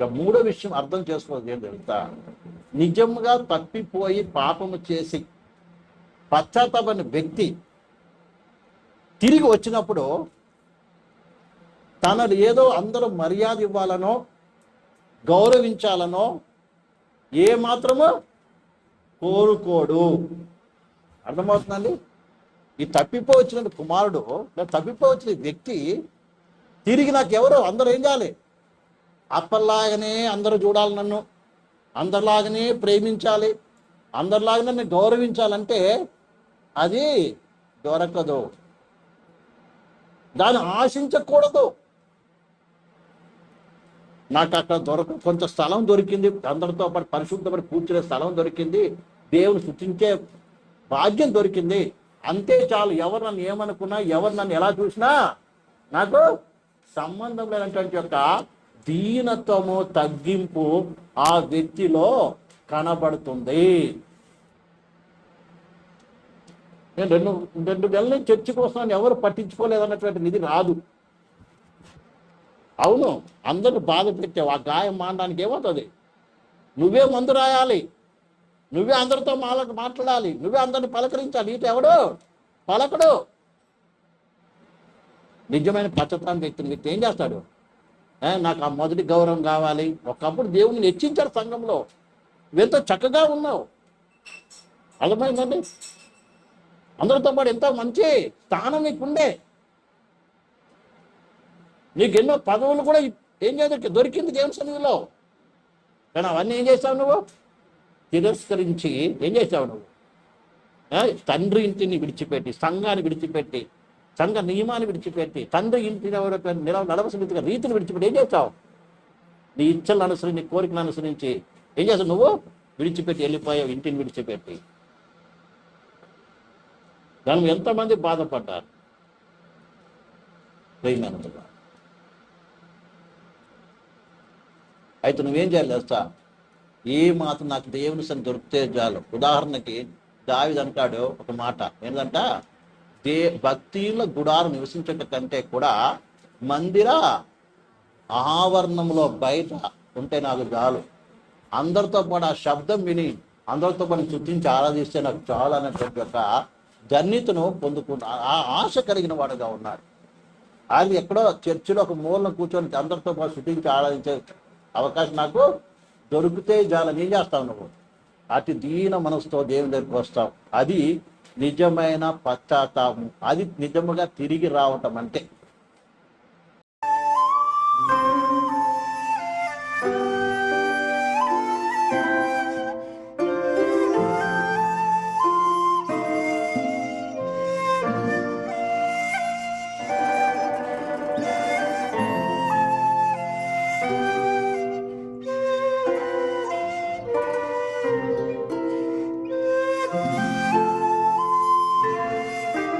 ఇక మూడో విషయం అర్థం చేసుకోవాలి ఏం తెలుసా నిజంగా తప్పిపోయి పాపము చేసి పశ్చాత్తాపడిన వ్యక్తి తిరిగి వచ్చినప్పుడు తనను ఏదో అందరూ మర్యాద ఇవ్వాలనో గౌరవించాలనో ఏ మాత్రమో కోరుకోడు. అర్థమవుతుందండి? ఈ తప్పిపోవచ్చిన కుమారుడు లేదా తప్పిపోవచ్చిన వ్యక్తి తిరిగి నాకు ఎవరో అందరూ ఏం చేయాలి? అప్పలాగానే అందరూ చూడాలి నన్ను. అందరిలాగానే ప్రేమించాలి. అందరిలాగానే నన్ను గౌరవించాలంటే అది దొరకదు. దాన్ని ఆశించకూడదు. నాకు అక్కడ దొరక కొంత స్థలం దొరికింది. అందరితో పాటు పరిశుద్ధపడి కూర్చునే స్థలం దొరికింది. దేవుని సృష్టించే భాగ్యం దొరికింది. అంతే చాలు. ఎవరు నన్ను ఏమనుకున్నా ఎవరు నన్ను ఎలా చూసినా నాకు సంబంధం లేనటువంటి యొక్క దీనత్వము తగ్గింపు ఆ వ్యక్తిలో కనబడుతుంది. నేను రెండు రెండు నెలల నుంచి చర్చికి వస్తున్నాను ఎవరు పట్టించుకోలేదన్నటువంటి నిధి రాదు. అవును అందరూ బాధ పెట్టావు ఆ గాయం మానడానికి ఏమవుతుంది? నువ్వే మందు రాయాలి. నువ్వే అందరితో మాల మాట్లాడాలి. నువ్వే అందరిని పలకరించాలి. ఇటు ఎవడు? పలకడు. నిజమైన పచ్చతాన్ని వ్యక్తిని వ్యక్తి ఏం చేస్తాడు? నాకు ఆ మొదటి గౌరవం కావాలి. ఒకప్పుడు దేవుని హెచ్చించాడు సంఘంలో. ఎంతో చక్కగా ఉన్నావు. అర్థమైందండి? అందరితో పాటు ఎంతో మంచి స్థానం నీకుండే. నీకు ఎన్నో పదవులు కూడా ఏం చేయదు దొరికింది దేవుని సన్నిధిలో. కానీ అవన్నీ ఏం చేస్తావు నువ్వు? తిరస్కరించి ఏం చేసావు నువ్వు? తండ్రి ఇంటిని విడిచిపెట్టి సంఘాన్ని విడిచిపెట్టి సంఘ నియమాన్ని విడిచిపెట్టి తండ్రి ఇంటి నిలవ నడవలసిన రీతిని విడిచిపెట్టి ఏం చేస్తావు? నీ ఇచ్చలను అనుసరించి నీ కోరికలను అనుసరించి ఏం చేస్తావు నువ్వు? విడిచిపెట్టి వెళ్ళిపోయావు ఇంటిని విడిచిపెట్టి. దాని ఎంతమంది బాధపడ్డారు? అయితే నువ్వేం చేయాలి తెలుసా? ఏ మాత్రం నాకు దేవుని సన్ని దొరికితే చాలు. ఉదాహరణకి దావిది అంటాడు ఒక మాట. ఏంటంట దే భక్తిల గుడారం నివసించట కంటే కూడా మందిర ఆవరణంలో బయట ఉంటే నాకు చాలు. అందరితో పాటు ఆ శబ్దం విని అందరితో పాటు చుట్టించి ఆరాధిస్తే నాకు చాలు అనేటువంటి యొక్క ధన్యతను పొందుకున్న ఆ ఆశ కలిగిన వాడుగా ఉన్నాడు. ఆయన ఎక్కడో చర్చిలో ఒక మూలన కూర్చొని అందరితో పాటు శుద్ధించి ఆరాధించే అవకాశం నాకు దొరికితే చాలా. ఏం చేస్తావు నువ్వు అతి దీన మనసుతో దేవుని దగ్గరికి వస్తావు అది నిజమైన పశ్చాత్తాపం అది నిజముగా తిరిగి రావటం అంటే